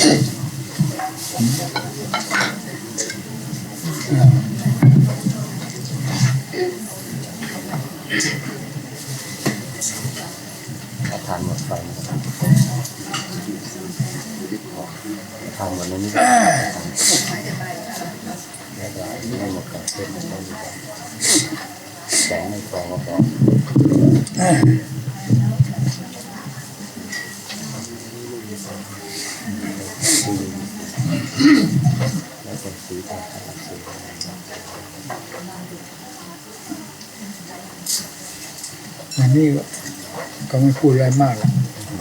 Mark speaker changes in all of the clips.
Speaker 1: เอาทานหมดไฟทานหมดในนี้ไม่หมดกับเส้นไม่หมดกับแสงในกล่อ งก็พอแล้วก็สีทาสี
Speaker 2: อันนี้ก็ก็ไม่พูดอะไรมากหรอก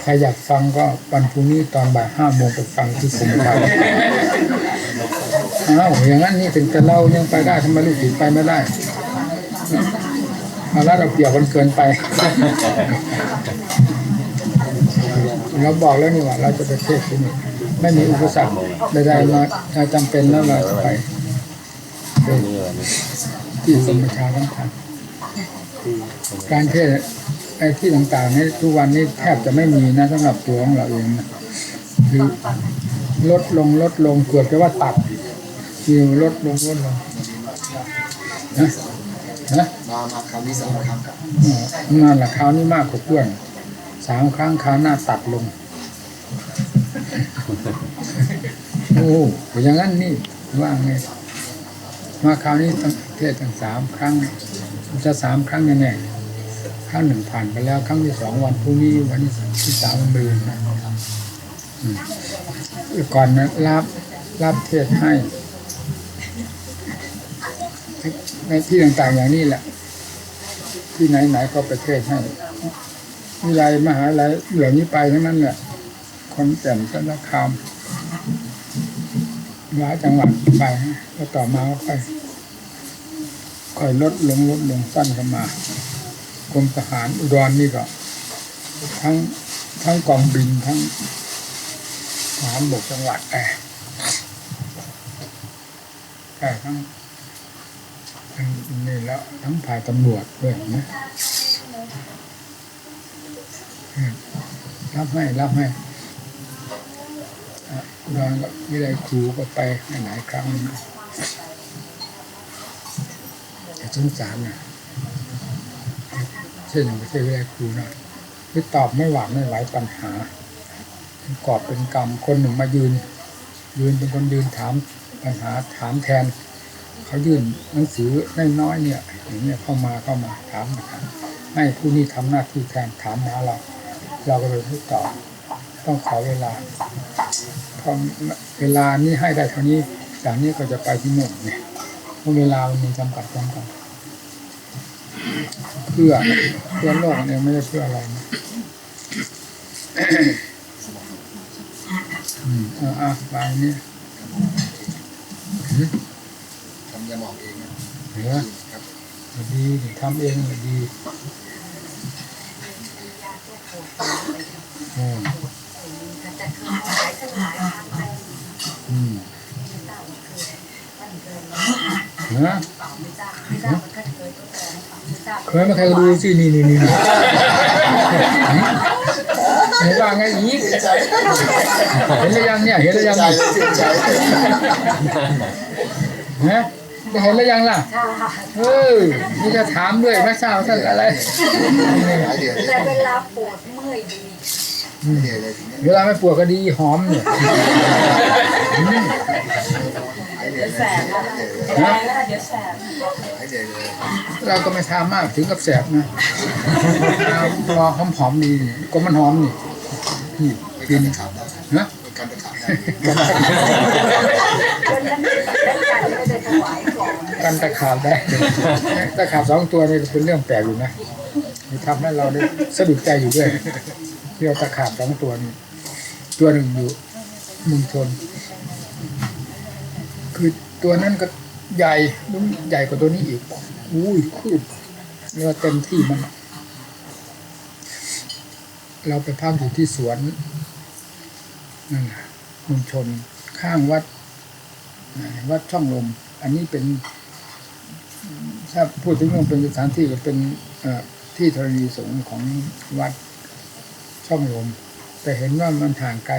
Speaker 2: ใครอยากฟังก็วันพรุ่งนี้ตอนบ่ายห้าโมงไปฟังที่สมุทรอ้าวอย่างนั้นนี่ถึงแต่เรายังไปได้ทำไมลูกศิษย์ไปไม่ได้เอาละเราเปรียบกันเกินไป เราบอกแล้วนี่ว่าเราจะไปเทศที่นี่ ไม่มีอุปสรรคใดๆมาถ้าจำเป็นแล้วเราจะไป
Speaker 1: นี่เลยนี่
Speaker 2: ที่สมประชาสัมพันธ์การเทศน์ไอ้ที่ต่างๆนี่ทุกวันนี้แทบจะไม่มีนะสำหรับตัวของเราเองนะคือลดลงลดลงเกือบจะว่าตัดคือลดลงลดลงนะนะ
Speaker 3: มามาคราวนี้สองครั้งครับ
Speaker 2: เอ่อนั่นแหละคราวนี้มากกว่าเพื่อนสามครั้งคราวหน้าตัดลง โอ้อย่างนั้นนี่ว่าไงมาคราวนี้ตั้งเทศตั้งสามครั้งจะสามครั้งแน่ๆครั้งหนึ่งผ่านไปแล้ว ครั้งที่สองวันพรุ่งนี้วันที่ที่สามวันมือนะก่อนนะรับรับเทศให้ในที่ต่างๆอย่างนี้แหละ ที่ไหนๆก็ไปเทศให้วิไลมหาลัยเหล่านี้ไปทั้งนั้นแหละคนแก่นสารคาม หลายจังหวัดไปแล้วต่อมาก็ค่อยค่อยลดลงลดลงสั้นกันมากรมทหารอุดรนี่ก็ทั้งทั้งกองบินทั้งทหารบกจังหวัดแต่แต่ทั้งทั้งนี่แล้วทั้งฝ่ายตำรวจด้วยนะรับให้รับให้ อะอุดรก็วิไลครูก็ไปหลายครั้งนะแต่สงสารนะเช่นอย่างไม่ใช่วิไลครูนะคือตอบไม่หวานไม่ไหวปัญหาเป็นกอบเป็นกรรมคนหนึ่งมายืน ยืนเป็นคนยืนถามปัญหาถามแทนเขายื่นหนังสือน้อยๆเนี่ยอย่างเนี้ยเข้ามาเข้ามาถามนะครับให้ผู้นี้ทำหน้าที่แทนถามหาเรา เราก็เลยพูดตอบ ต้องขอเวลาพอเวลานี้ให้ได้เท่านี้จากนี้ก็จะไปที่โน่นเนี่ยเพราะเวลามันมีจำกัดจำกัดเพื่อเพื่อโลกเนี่ยไม่ได้เพื่ออะไรนะอืมเอาอะวางนี้
Speaker 3: ทำยาหมองเองนะ
Speaker 2: เหรอ
Speaker 3: ครับ
Speaker 2: ดีทำเองเลยดีอืมอืม นะเคยมาใครดูสินี่นี่นี่นี่เห็นว่าไงอีกเห็นหรือยังเนี่ยเห็นหรือยัง
Speaker 3: ใจ
Speaker 2: เนี่ย
Speaker 3: เลยใจเลย
Speaker 2: ฮะได้เห็นหรือยังล่ะเออนี่จะถามด้วยไม่ทราบท่านอะไร
Speaker 3: หายเดือด
Speaker 4: แต่เวลาปวดเมื่อยดี
Speaker 3: เดือดเลยทีนี้
Speaker 2: เวลาไม่ปวดก็ดีหอมเนี่ย อืม
Speaker 3: หายเดือดเลย
Speaker 4: แสบนะ
Speaker 3: หายเดือดเลย
Speaker 4: แรงแล้วเดี๋ยวแสบ
Speaker 3: หายเดือดเลย
Speaker 2: เราก็ไม่ทามากถึงกับแสบนะเอาพอหอมหอมๆดีนี่ก็มันหอมนี่นี่
Speaker 3: ไม่
Speaker 2: กิ
Speaker 3: กัน
Speaker 2: น
Speaker 3: ตะขาบได้
Speaker 2: นะ
Speaker 3: ไม่กันตะขาบได้
Speaker 4: วันนั้นแล้วกันก็จะถวายของ
Speaker 2: กันตะขาบได้ตะขาบสองตัวนี่เป็นเรื่องแปลกอยู่นะนี่ทำให้เราได้สะดุดใจอยู่ด้วยที่เราตะขาบสองตัวนี้ตัวหนึ่งอยู่เมุงชน คือตัวนั้นก็ใหญ่นุ่มใหญ่กว่าตัวนี้อีกอุ้ยคืบเรียกว่าเต็มที่มัน เราไปพักอยู่ที่สวนนั่นแหละมุงชนข้างวัด วัดช่องลม อันนี้เป็น ถ้าพูดถึงว่าเป็นสถานที่ก็เป็นที่ธรณีสงฆ์ของวัดช่องลม แต่เห็นว่ามันห่างไกล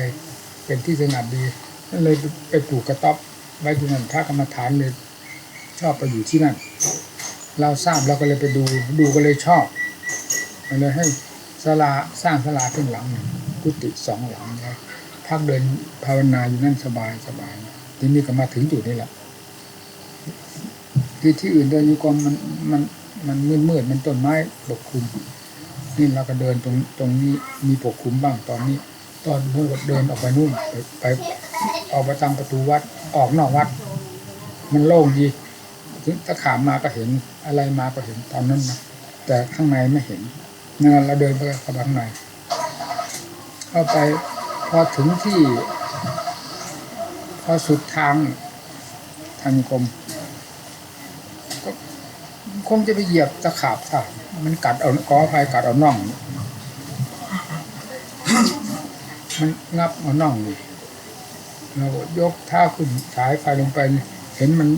Speaker 2: เป็นที่สงัดดีนั่นเลยไปปลูกกระต๊อบ ไว้ที่นั่นพระกรรมฐานเลยชอบไปอยู่ที่นั่น เราทราบเราก็เลยไปดูดูก็เลยชอบมันเลยให้ศาลาสร้างศาลาขึ้นหลังหนึ่งกุฏิสองหลังแล้วพักเดินภาวนาอยู่นั่นสบายสบายทีนี้ก็มาถึงจุดนี้แหละที่ที่อื่นเดินอยู่กรมมันมันมันมืดมืดๆมันต้นไม้ปกคลุมนี่เราก็เดินตรงตรงนี้มีปกคลุมบ้างตอนนี้ ตอนนู้นก็เดินออกไปนู่นไปไปออกไปทางประตูวัด ออกนอกวัด มันโล่งดีถึงถ้าขามมาก็เห็นอะไรมาก็เห็นตอนนั้นนะแต่ข้างในไม่เห็นนั่นเราเดินไปข้าไปข้างในเข้าไปพอถึงที่ พอสุดทางทางกรมก็คงจะไปเหยียบตะขาบถ่ามันกัดเอากอไฟกัดเอาน่อง มันงับเอาน่องเลย เรายกเท้าขึ้นฉายไฟลงไป เห็นมัน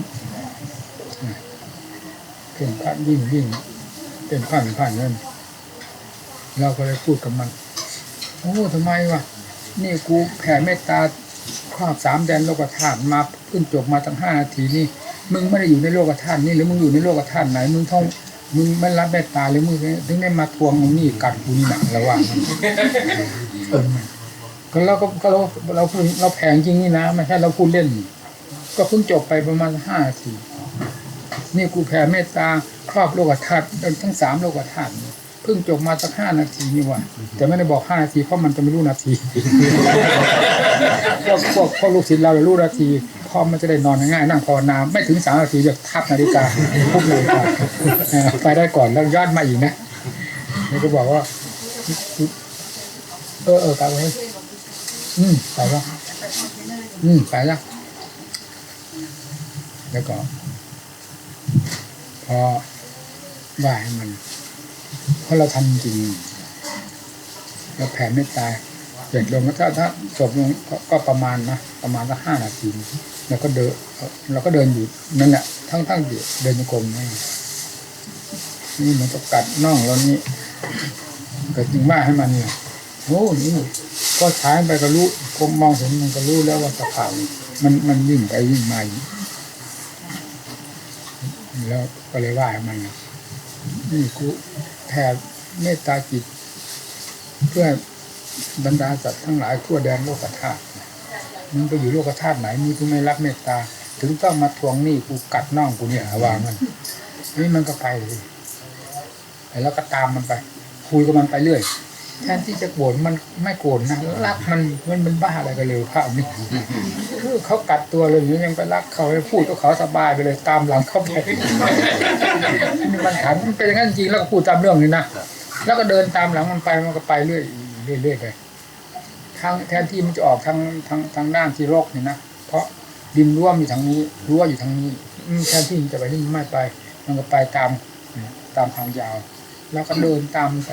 Speaker 2: เพ่นพันวิ่งวิ่งเป็นพันพันนั่นเราก็เลยพูดกับมันโอ้ทำไมวะนี่กูแผ่เมตตาครอบสามแดนโลกธาตุมาขึ้นจบมาตั้งห้านาทีนี่มึงไม่ได้อยู่ในโลกธาตุนี่หรือมึงอยู่ในโลกธาตุไหน มึงท่องมึงไม่รับเมตตาหรือมึงถึงได้มาทวงมึงนี่กัดกูนี่หนักระหว่าง ก็เราก็เราเราเราแผงจริงนี่นะไม่ใช่เราพูดเล่น ก็เพิ่งจบไปประมาณห้านาทีนี่กูแผ่เมตตาครอบโลกธาตุทั้งสามโลกธาตุเพิ่งจบมาสักห้านาทีนี่ว่ะแต่ไม่ได้บอกห้านาทีเพราะมันจะไม่รู้นาทีพวกพวกพวกลูกศิษย์เราจะรู้นาทีพอมันจะได้นอนง่ายนั่งภาวนาไม่ถึงสามนาทีจะทับนาฬิกาพุกนาฬิกาเออไปได้ก่อนแล้วยอนมาอีกนะนี่ก็บอกว่า เออเออกลับไว้ อืมไปแล้วอืมไปแล้วแล้วก็ พอว่าให้มัน เพราะเราทำจริงเราแผ่เมตตายเสร็จลงแล้วถ้าถ้าจบลงก็ก็ประมาณนะประมาณสักห้านาทีแล้วก็เดินเราก็เดินอยู่นั่นแหละทั้งทั้งๆอยู่เดินโยกลมนี่นี่มันก็กัดน่องเรานี่เกิดจึงว่าให้มันเนี่ยโอ้นี่ ก็ใช้ไปก็รู้ผมมองเห็นมันก็รู้แล้วว่าสภาพมันมันวิ่งไปวิ่งมาแล้วก็เลยว่ามันนี่กูแผ่เมตตาจิต เพื่อบรรดาสัตว์ทั้งหลายทั่วแดนโลกธาตุมึงไปอยู่โลกธาตุไหนมึงถึงไม่รักเมตตา ถึงต้องมาทวงหนี้กูกัดน่องกูเนี่ยว่ามันนี่มันก็ไปเลยแล้วก็ตามมันไป คุยกับมันไปเรื่อย แทนที่จะโกรธมันไม่โกรธนะรักมันมันเป็นบ้าอะไรกันเลยภาพนี้คือเขากัดตัวเลยยังไปรักเขาไปพูดกับเขาสบายไปเลยตามหลังเขาไปนี่มันถามมันเป็นอย่างนั้นจริงแล้วก็พูดตามเรื่องนี้นะแล้วก็เดินตามหลังมันไปมันก็ไปเรื่อยเรื่อยไปทางแทนที่มันจะออกทางทางทางด้านที่รกนี่นะเพราะดินร่วมอยู่ทางนี้รั้วอยู่ทางนี้แทนที่มันจะไปนี่ไม่ไป มันก็ไปตามตามทางยาว แล้วก็เดินตามไป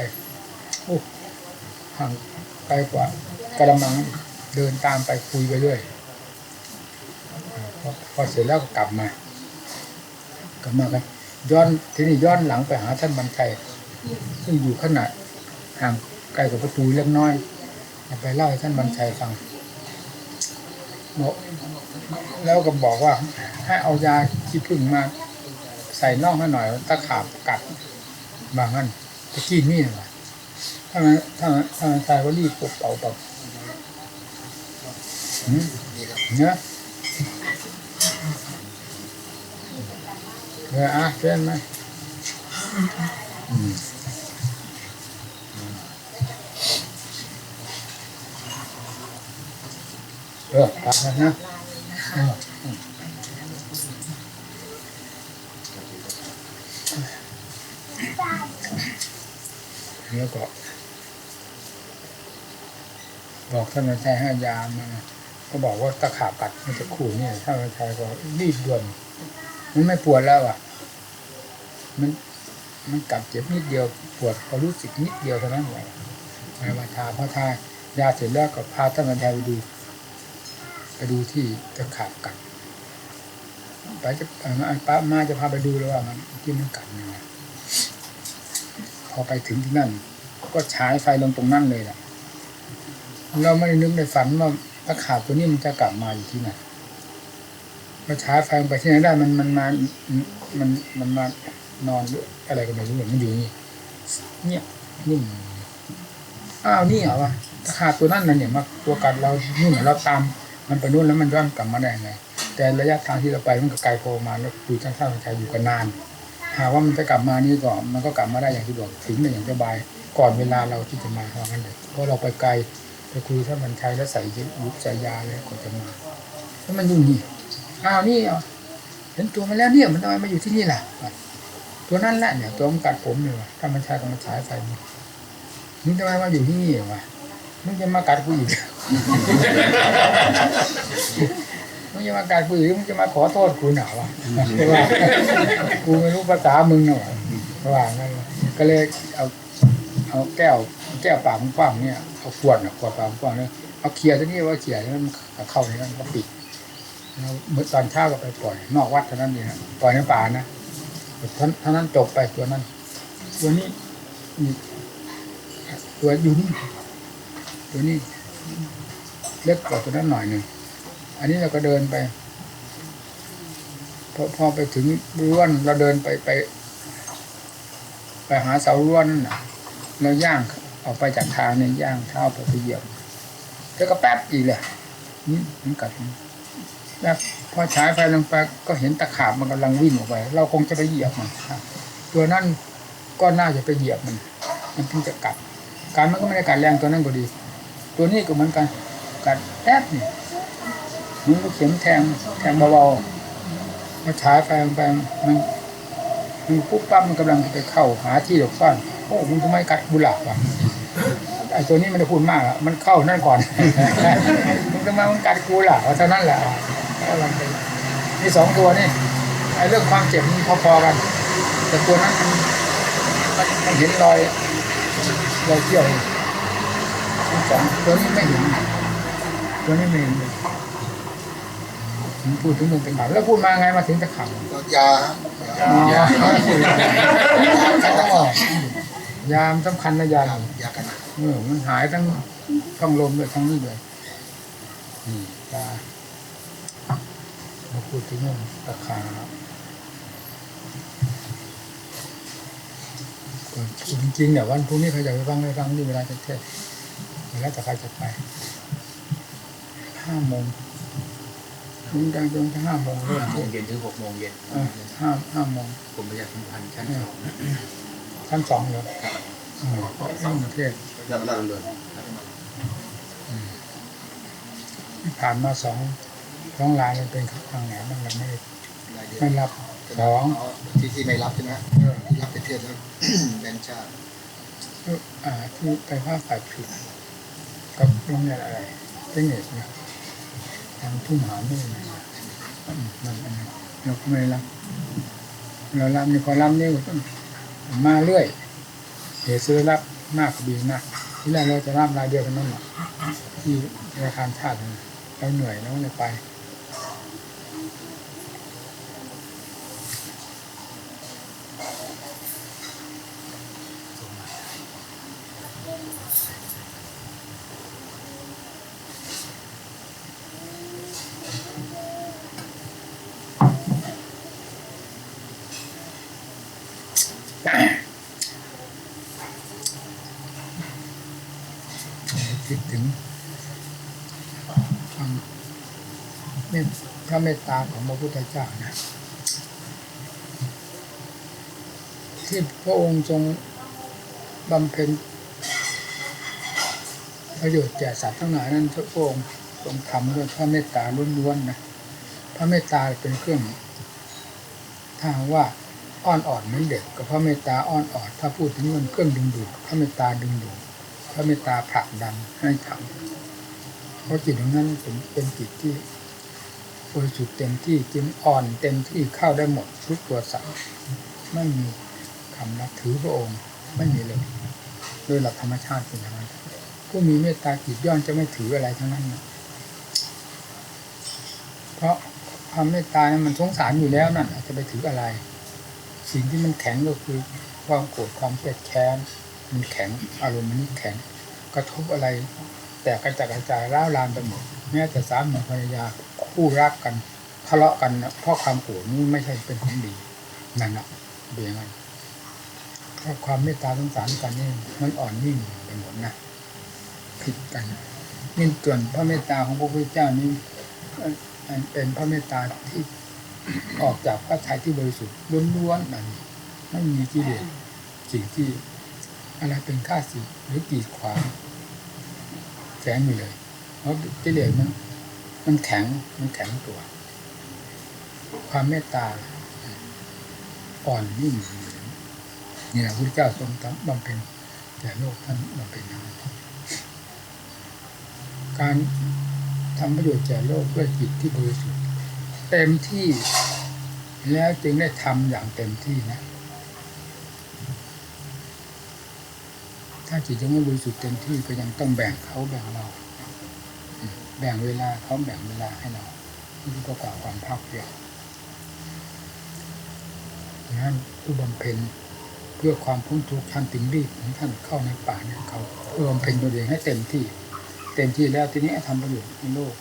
Speaker 2: โอ้ห่างไกลกว่ากระมังเดินตามไปคุยไปเรื่อยพอพอเสร็จแล้วก็กลับมากลับมากันย้อนทีนี้ย้อนหลังไปหาท่านบรรชัยซึ่งอยู่ขนาดห่างไกลกว่าประตูเล็กน้อยไปเล่าให้ท่านบรรชัยฟังบอกแล้วก็บอกว่าให้เอายาขี้ผึ้งมา ใส่น่องให้หน่อยตะขาบกัดบางนั้นตะกี้นี่ว่ะ ถ้ามันถ้ามันถ้ามันตายก็รีบปลุกเป่าแบบหืมเนี่ยเอออะเช่นไหมอืมเออตามนั้นนะเออ แล้วก็ บอกท่านอาจารย์ให้ยามาก็บอกว่าตะขาบกัดมันจะขู่เนี่ยท่านอาจารย์ก็รีบด่วนมันไม่ปวดแล้วอะ มันมันกัดเจ็บนิดเดียวปวดก็รู้สึกนิดเดียวเท่านั้นแหละมาทาพอทายาเสร็จแล้วก็พาท่านอาจารย์ไปดูไปดูที่ตะขาบกัดไปจะป้ามาจะพาไปดูแล้วว่ามันที่มันกัดยังไงพอไปถึงที่นั่น ก็ฉายไฟลงตรงนั้นเลยแหละเราไม่ได้นึกในฝันว่าตะขาบตัวนี้มันจะกลับมาอยู่ที่ไหนมาช้าไฟไปที่ไหนได้มันมันมามันมันมานอนออะไรก็ไม่รู้มันอยู่นี่เงียนิ่งอ้าวนี่เหรอวะตะขาบตัวนั้นน่ะเนี่ยมาตัวกัดเรานู่นน่ะเราตามมันไปนู่นแล้วมันย้อนกลับมาได้ไงแต่ระยะทางที่เราไปมันก็ไกลโพมาแล้วคุยช่างๆใจอยู่กันนานหากว่ามันจะกลับมานี่ก็มันก็กลับมาได้อย่างที่บอกถึงได้อย่างสบาย ก่อนเวลาเราที่จะมาเพราะงั้นเลยเพราะเราไปไกลไปคุยถ้ามันใช้แล้วใส่ยุบใส่ยาเลยก่อนจะมาแล้วมันอยู่นี่อ้าวนี่เหรอเห็นตัวมันแล้วเนี่ยมันทำไมมาอยู่ที่นี่ล่ะ ตัวนั้นแหละเนี่ยตัวมันกัดผมเนี่ยวะถ้ามันใช้ก็มันฉายไฟมันมึงทำไมมาอยู่ที่นี่วะมึงจะมากัดกูอีกมึงจะมากัดกูอีกมึงจะมาขอโทษกูหนาวะเพราะว่ากูไม่รู้ภาษามึงนะวะราะว่างั้นก็เลยเอา เอาแก้ว แก้วปากกว้างๆเนี่ยเอาขวดนะขวดปากกว้างเนี่ยเอาเคลียร์ที่นี่ว่าเคลียร์แล้วมันเข้าในนั้นก็ปิดแล้วเมื่อตอนเช้าก็ไปปล่อย นอกวัดเท่านั้นเองปล่อยในป่านะเท่านั้นจบไปตัวนั้น ตัวนี้ตัวอยู่นี่ตัวนี้เล็กกว่าตัวนั้นหน่อยหนึ่งอันนี้เราก็เดินไปพอพอไปถึงร้วนเราเดินไปไป ไปหาเสาร้วนนั่นน่ะ เราย่างออกไปจากทางเนี่ยย่างเท้าไปไปเหยียบแล้วก็แป๊บอีกเลยนี่มันกัดแล้วพอฉายไฟลงไปก็เห็นตะขาบมันกำลังวิ่งออกไป เราคงจะไปเหยียบมันตัวนั้นก็น่าจะไปเหยียบมัน มันถึงจะกัดการมันก็ไม่ได้กัดแรงตัวนั้นก็ดี ตัวนี้ก็เหมือนกันกัดแป๊บนี่มันก็เข็มแทงแทงเบาๆมาฉายไฟลงไปมันมันปุ๊บปั๊บมันกำลังจะไปเข้าหาที่หลบซ่อน โอ้มันทำไมกัดบุหลาบวะไอ้ตัวนี้มันได้พูดมากอะมันเข้านั่นก่อนมันทำไมมันกัดกูล่ะว่าเท่านั้นแหละก็ลองไปนี่สองตัวนี่ไอ้เรื่องความเจ็บมันพอๆกัน แต่ตัวนั้นมันมันมันเห็นรอยรอยเกี่ยวทั้งสองตัวนี้ไม่เห็นตัวนี้ไม่เห็นเลยผมพูดถึงมันเป็นข่าวแล้วพูดมาไงมาถึงจะข่าว
Speaker 3: ก็ยา
Speaker 2: ยา ยามสำคัญนะยา
Speaker 3: ยากัน
Speaker 2: เออมันหายทั้งท้องลมด้วยทั้งนี้เลยนี่ยามาพูดถึงเรื่องราคาก็จริงๆเนี่ยวันพรุ่งนี้ใครจะไปฟังไม่ฟังนี่เวลาจะเทศเวลาจะใครจะไปห้าโมงมันดังจนถึงห้าโมงเริ่ม
Speaker 1: โม
Speaker 2: เท
Speaker 1: ง
Speaker 2: ศ
Speaker 1: เย็นถึงหกโมงเย็น
Speaker 2: เออห้าห้าโมง
Speaker 1: กรมประชาสัมพันธ์ชั้นสองนะ
Speaker 2: ชั้นสองเหรอเออเรื่องเทศ
Speaker 3: ยาละเลย
Speaker 2: ที่ผ่านมาสองสองลายมันเป็นทางไหนบ้างเราไม่ได้ไม่รับสอง
Speaker 3: ที่ที่ไม่รับใช่ไหม
Speaker 2: เออ
Speaker 3: ที่รับไปเทศแล้วแบนชา
Speaker 2: อ่าที่ไปภาคฝ่ายผิดกับโรงเรียนอะไรเทคนิคนะทางทุ่มหาไม่นะอืมมันอันนั้นเราก็ไม่ได้รับเรารับนี่พอรับนี่ก็ต้อง มาเรื่อยเหตุซื้อรับมากกว่าบีนะที่แรกเราจะรับรายเดียวกันนั่นแหละที่ธนาคารชาติเราเหนื่อยแล้วเลยไป คิดถึงความเมตพระ เมตตาของพระพุทธเจ้านะที่พระองค์ทรงบำเพ็ญประโยชน์แก่สัตว์ทั้งหลายนั้นพระองค์ทรงทำด้วยพระเมตตาล้วนๆนะพระเมตตาเป็นเครื่องถ้าหากว่าอ้อนอ่อนเหมือนเด็กกับพระเมตตาอ้อนอ่อนถ้าพูดถึงมันเครื่องดึงดูดพระเมตตาดึงดูดพระเมตตาผลักดันให้ทำเพราะจิตของนั้นเป็นเป็นจิตที่ บริสุทธิ์เต็มที่จึงอ่อนเต็มที่เข้าได้หมดทุกตัวสัตว์ไม่มีคำนับถือพระองค์ไม่มีเลยโดยหลักธรรมชาติเป็นอย่างนั้นผู้มีเมตตาจิตย่อมจะไม่ถืออะไรทั้งนั้นนะเพราะความเมตตานั้นมันสงสารอยู่แล้วนั่นอาจจะไปถืออะไร สิ่งที่มันแข็งก็คือความโกรธความเกลียดแค้นมันแข็งอารมณ์มันนี่แข็ง กระทบอะไร แต่กระจายกระจายร้าวรานไปหมดแม้แต่สามีภรรยา คู่รักกันทะเลาะกันนะเพราะความโกรธนี่ไม่ใช่เป็นของดีนั่นแหละเบียงกันเพราะความเมตตาสงสารกันนี่มันอ่อนนิ่มไปหมดนะผิดกันนี่ส่วนพระเมตตาของพระพุทธเจ้านี่เอ่ออันเป็นพระเมตตาที่ออกจากพระทัยที่บริสุทธิ์ล้วนๆนั่นไม่มีกิเลสสิ่งที่อะไรเป็นข้าศึกหรือกีดขวางแฝงอยู่เลยเพราะกิเลสมัน มันแข็งมันแข็งตัว ความเมตตา อ่อนนิ่มนี่แหละพระพุทธเจ้าทรงทำบำเพ็ญแต่โลกท่านบำเพ็ญอย่านการทำประโยชน์แก่โลกด้วยจิตที่บริสุทธิ์เต็มที่แล้วจึงได้ทำอย่างเต็มที่นะ ถ้าจิตยังไม่บริสุทธิ์เต็มที่ก็ยังต้องแบ่งเขาแบ่งเรา แบ่งเวลาเขาแบ่งเวลาให้เรานี่ก็กว่าความภาคเพียรนั้นผู้บำเพ็ญเพื่อความพ้นทุกข์ท่านถึงรีบของท่านเข้าในป่าเนี่ยเขาเพื่อบำเพ็ญตัวเองให้เต็มที่ เต็มที่แล้วทีนี้ทำประโยชน์ในโลก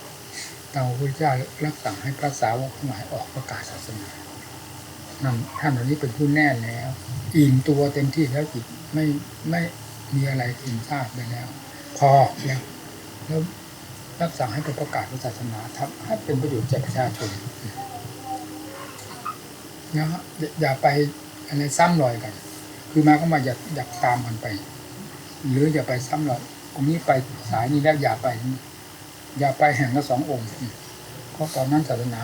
Speaker 2: ตาพระพุทธเจ้ารับสั่งให้พระสาวกทั้งหลายออกประกาศศาสนานั่นท่านเหล่านี้เป็นผู้แน่แล้วอิ่มตัวเต็มที่แล้วจิตไม่ไม่มีอะไรอิ่มทราบไปแล้ว พอแล้วแล้ว รับสั่งให้ไปประกาศศาสนาทำให้เป็นประโยชน์แก่ประชาชนนะฮะอย่าอย่าไปอะไรซ้ำรอยกัน คือมาก็มาอยากอยากตามกันไป หรืออย่าไปซ้ำรอยองนี้ไปสายนี้แล้วอย่าไป อย่าไปแห่งละสององค์เพราะตอนนั้นศาสนา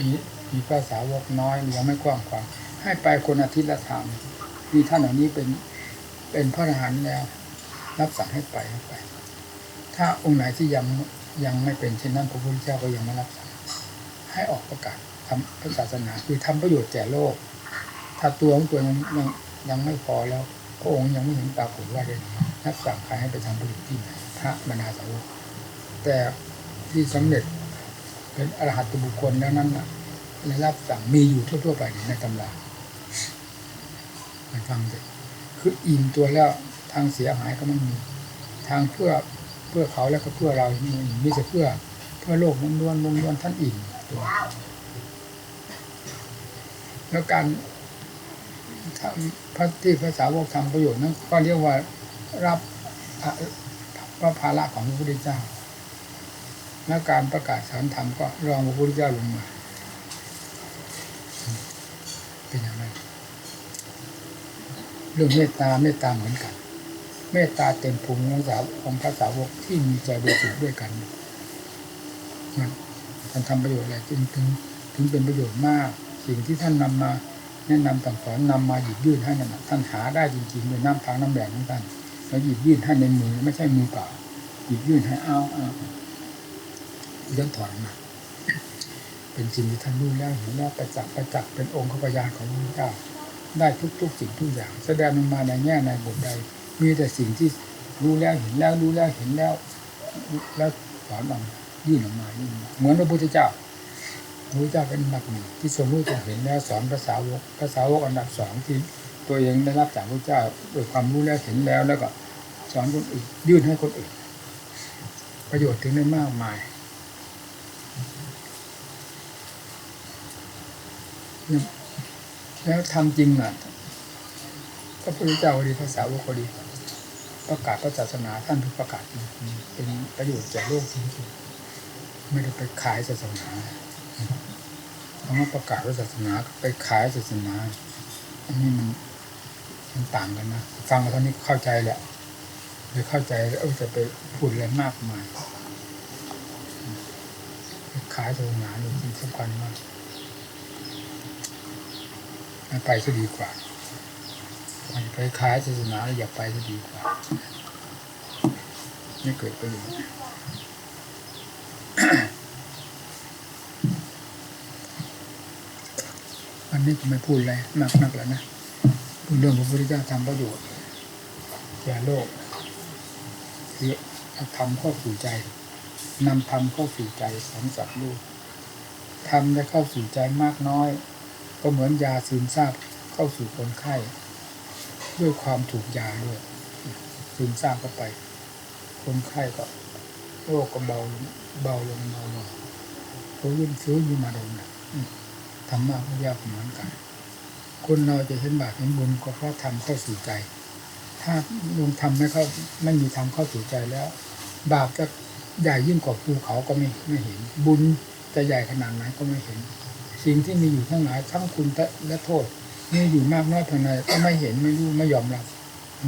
Speaker 2: มีมีภาษาวกน้อยยังไม่กว้างขวางให้ไปคนอาทิตย์ละทางมีท่านเหล่านี้เป็นเป็นพระอรหันต์แล้ว รับสั่งให้ไปให้ไป ถ้าองค์ไหนที่ยังยังไม่เป็นเช่นนั้นพระพุทธเจ้าก็ยังไม่รับสั่งให้ออกประกาศทำพระศาสนาคือทำประโยชน์แก่โลก ถ้าตัวของตัวยังยังยังไม่พอแล้วพระองค์ยังไม่เห็นปรากฏว่าได้รับสั่งใครให้ไปทำประโยชน์ที่ไหนพระบรรดาสาวกแต่ที่สำเร็จเป็นอรหัตบุคคลแล้วนั้นนะได้รับสั่งมีอยู่ทั่ว ๆ ไปในตำราไปฟังเด็คืออิ่มตัวแล้วทางเสียหายก็ไม่มี ทางเพื่อ เพื่อเขาแล้วก็เพื่อเรานี่มีแต่เพื่อเพื่อโลกมุ่งล้วนมุ่งล้วนท่านอิ่มตัวแล้วการทำพระที่พระสาวกทำประโยชน์นั้นก็เรียกว่ารับพระภาระของพระพุทธเจ้าและการประกาศสอนธรรมก็รองพระพุทธเจ้าลงมาเป็นอย่างไรเรื่องเมตตาเมตตาเหมือนกัน เมตตาเต็มภูมิของสาวของพระสาวกที่มีใจบริสุทธิ์ด้วยกันมันการทำประโยชน์อะไรจึงถึงถึงเป็นประโยชน์มาก สิ่งที่ท่านนำมาแนะนำสั่งสอนนำมาหยิบยื่นให้นั่นน่ะท่านหาได้จริงๆโดยน้ำทางน้ำแดงของท่านแล้วหยิบยื่นให้ในมือไม่ใช่มือเปล่าหยิบยื่นให้เอาเอาย้อนถอนมาเป็นสิ่งที่ท่านรู้แล้วเห็นแล้วประจักษ์ประจักษ์เป็นองค์ขพยานของพระพุทธเจ้าได้ทุกๆสิ่งทุกอย่าง แสดงมันมาในแง่ในบทใด มีแต่สิ่งที่รู้แล้วเห็นแล้วรู้แล้วเห็นแล้ว แล้วสอนออกมายื่นออกมายื่นออกมาเหมือนพระพุทธเจ้าพระพุทธเจ้าเป็นอันดับหนึ่งที่ทรงรู้ทรงเห็นแล้วสอนภาษาวกภาษาวกอันดับสองที่ตัวเองได้รับจากพระเจ้าด้วยความรู้แล้วเห็นแล้วแล้วก็สอนคนอื่นยื่นให้คนอื่น ประโยชน์ถึงได้มากมายเนี่ยแล้วทำจริงอะก็พระพุทธเจ้าก็ดีภาษาวกก็ดี ประกาศพระศาสนาท่านทุกประกาศเป็นประโยชน์แก่โลกจริงๆไม่ได้ไปขายศาสนาคำว่าประกาศศาสนาไปขายศาสนา อันนี้มันมันต่างกันนะฟังมาเท่านี้เข้าใจแหละเลยเข้าใจแล้วจะไปพูดอะไรมากมายขายศาสนานี่จริงสำคัญมากไม่ไปจะดีกว่า ไปขายศาสนาอย่าไปจะดีกว่าไม่เกิดประโยชน์วันนี้ก็ไม่พูดอะไรมากนักแล้วนะพูดเรื่องพระพุทธเจ้าทำประโยชน์แก่โลกคือเอทำเข้าสู่ใจนำธรรมเข้าสู่ใจของสัตว์โลกทำได้เข้าสู่ใจมากน้อย ก็เหมือนยาซึมซาบเข้าสู่คนไข้ ด้วยความถูกยาด้วยซึมซาบเข้าไป คนไข้ก็โรคก็เบาเบาลงเบาลงฟื้นฟื้อยู่มาลงนะธรรมะก็ยากเหมือนกัน คนเราจะเห็นบาปเห็นบุญก็เพราะทำเข้าสู่ใจ ถ้าลงทำไม่เข้าไม่มีทำเข้าสู่ใจแล้ว บาปจะใหญ่ยิ่งกว่าภูเขาก็ไม่ไม่เห็น บุญจะใหญ่ขนาดไหนก็ไม่เห็น สิ่งที่มีอยู่ทั้งหลายทั้งคุณและโทษ มีอยู่มากน้อยเพียงไรก็ไม่เห็นไม่รู้ไม่ยอมรับ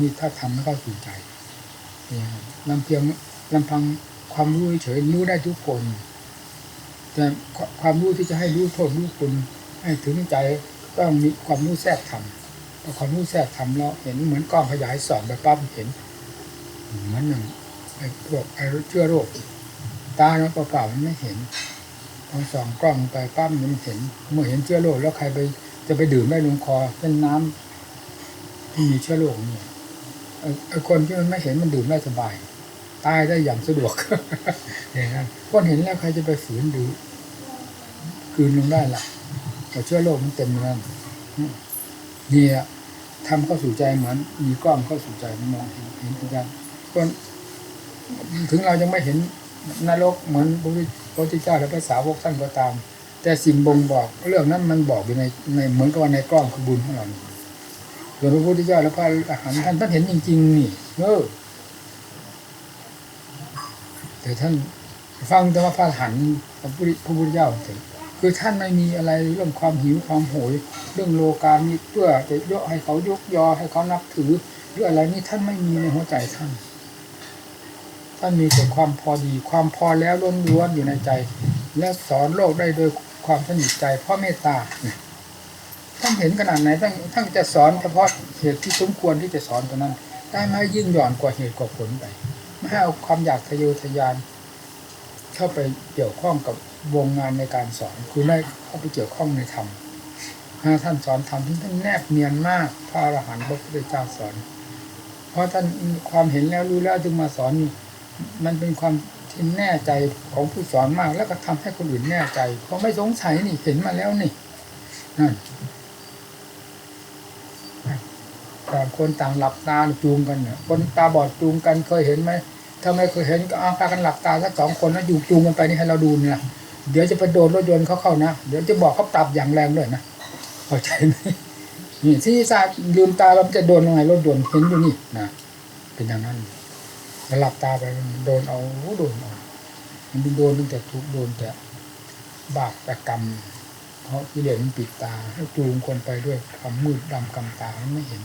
Speaker 2: นี่ถ้าทำไม่เข้าสู่ใจนี่ลำเพียงลำพังความรู้เฉยรู้ได้ทุกคน แต่ความรู้ที่จะให้รู้โทษรู้คุณให้ถึงใจต้องมีความรู้แทรกทำพอความรู้แทรกทำแล้วเห็นเหมือนกล้องขยายส่องไปปั๊บเห็นเหมือนหนึ่งไอ้พวกไอ้เชื้อโรคตาเนาะเปล่าๆมันไม่เห็นพอส่องกล้องไปปั๊บมันเห็น เมื่อเห็นเชื้อโรคแล้วใครไป จะไปดื่มได้ลงคอเป็นน้ำที่มีเชื้อโรคเนี่ยไอ้คนที่มันไม่เห็นมันดื่มได้สบาย ตายได้อย่างสะดวกอย่างนั้นคนเห็นแล้วใครจะไปฝืนดูกลืนลงได้ล่ะแต่เชื้อโรคมันเต็มอยู่นั่นนี่อะทำเข้าสู่ใจเหมือน มีกล้องเข้าสู่ใจมันมองเห็นเห็นทุกอย่างคนถึงเรายังไม่เห็นนรกเหมือนพระพุทธเจ้าและพระสาวกท่านก็ตาม แต่สิ่งบ่งบอกเรื่องนั้นมันบอกอยู่ในในเหมือนกับในกล้องคือบุญของเราส่วนพระพุทธเจ้าและพระอรหันต์ท่านท่านเห็นจริง ๆ นี่เออแต่ท่านฟังแต่ว่าพระหันต์พระพุทธพระพุทธเจ้าเถอะคือท่านไม่มีอะไรเรื่องความหิวความโหย เรื่องโลกามีเพื่อจะยกให้เขายกยอให้เขานับถือหรืออะไรนี่ท่านไม่มีในหัวใจท่านท่านมีแต่ความพอดี ความพอแล้วล้วนๆอยู่ในใจ และสอนโลกได้โดย ความสนิทใจเพราะเมตตาท่านเห็นขนาดไหนท่านท่านจะสอนเฉพาะเหตุที่สมควรที่จะสอนตัวนั้น ได้ไม่ยิ่งหย่อนกว่าเหตุกว่าผลไปไม่ให้เอาความอยากทะเยอทะยาน เข้าไปเกี่ยวข้องกับวงงานในการสอนคือไม่เข้าไปเกี่ยวข้องในธรรมถ้าท่านสอนธรรมที่ท่านแนบเนียนมากพระอรหันต์พระพุทธเจ้าสอน เพราะท่านความเห็นแล้วรู้แล้วจึงมาสอนนี่มันเป็นความ ที่แน่ใจของผู้สอนมาก แล้วก็ทำให้คนอื่นแน่ใจ เพราะไม่สงสัยนี่เห็นมาแล้วนี่นั่นต่างคนต่างหลับตาจูงกันเนี่ยคนตาบอดจูงกันเคยเห็นไหมถ้าไม่เคยเห็นก็เอาพากันหลับตาสักสองคนแล้วอยู่จูงกันไปนี่ให้เราดูเนี่ยเดี๋ยวจะไปโดนรถยนต์เขาเข้านะเดี๋ยวจะบอกเขาปรับอย่างแรงด้วยนะเข้าใจไหมนี่ที่ซาลืมตาเราจะโดนยังไงรถยนต์เห็นอยู่นี่นะเป็นอย่างนั้น แล้วหลับตาไปมันโดนเอาโดนเอามันโดนตั้งแต่ทุกโดนแต่บาปแต่กรรม เพราะกิเลสมันปิดตาให้จูงคนไปด้วยความมืดดำกำตามันไม่เห็น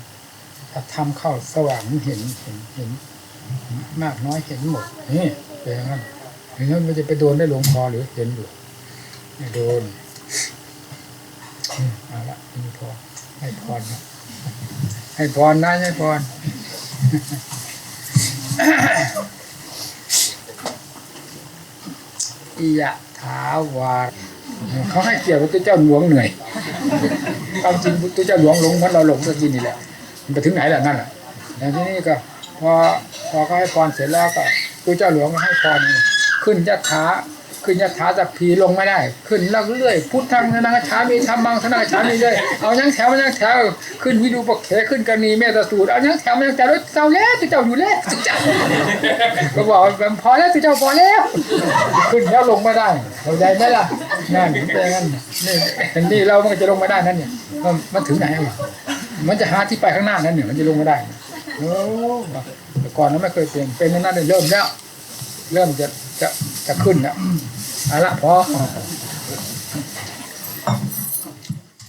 Speaker 2: ถ้าทำเข้าสว่างมันเห็นเห็นเห็น มากน้อยเห็นหมดนี่เป็นอย่างนั้นอย่างนั้นมันจะไปโดนได้หลงคอหรือเห็นอยู่ไม่โดนเอาละนี่พอให้พรนะให้พรนะให้พร อิยะถาวาเขาให้เกี่ยวกับตัวเจ้าหลวงเหนื่อยความจริงตัวเจ้าหลวงหลงเพราะเราหลงตัวจริงนี่แหละมันไปถึงไหนล่ะนั่นแหละอย่างที่นี่ก็ พอพอเขาให้พรเสร็จแล้วก็ตัวเจ้าหลวงก็ให้พรขึ้นยัตถา ขึ้นยถาจากพีลงไม่ได้ ขึ้นเรื่อยพุทธังธนังฉามีธรรมังธนังฉามีเลยเอายังแถวยังแถวขึ้นวิดูปกเขขึ้นกรณีเมตสูตรเอายังแถวยังแถวแล้วเจ้าแล้วเจ้าอยู่แล้วเจ้าก็บอกว่าพอแล้วเจ้าพอแล้ว ขึ้นแล้วลงไม่ได้เข้าใจไหมล่ะนั่นเป็นอย่างนั้นนี่เห็นนี่เรามันจะลงไม่ได้นั่นเนี่ยมันถึงไหนวะมันจะหาที่ไปข้างหน้านั่นเนี่ยมันจะลงไม่ได้โอ้แต่ก่อนนั้นไม่เคยเป็นเป็นนั่นเลยเริ่มแล้ว เริ่มจะจะจะขึ้นแล้ว เอาละพอ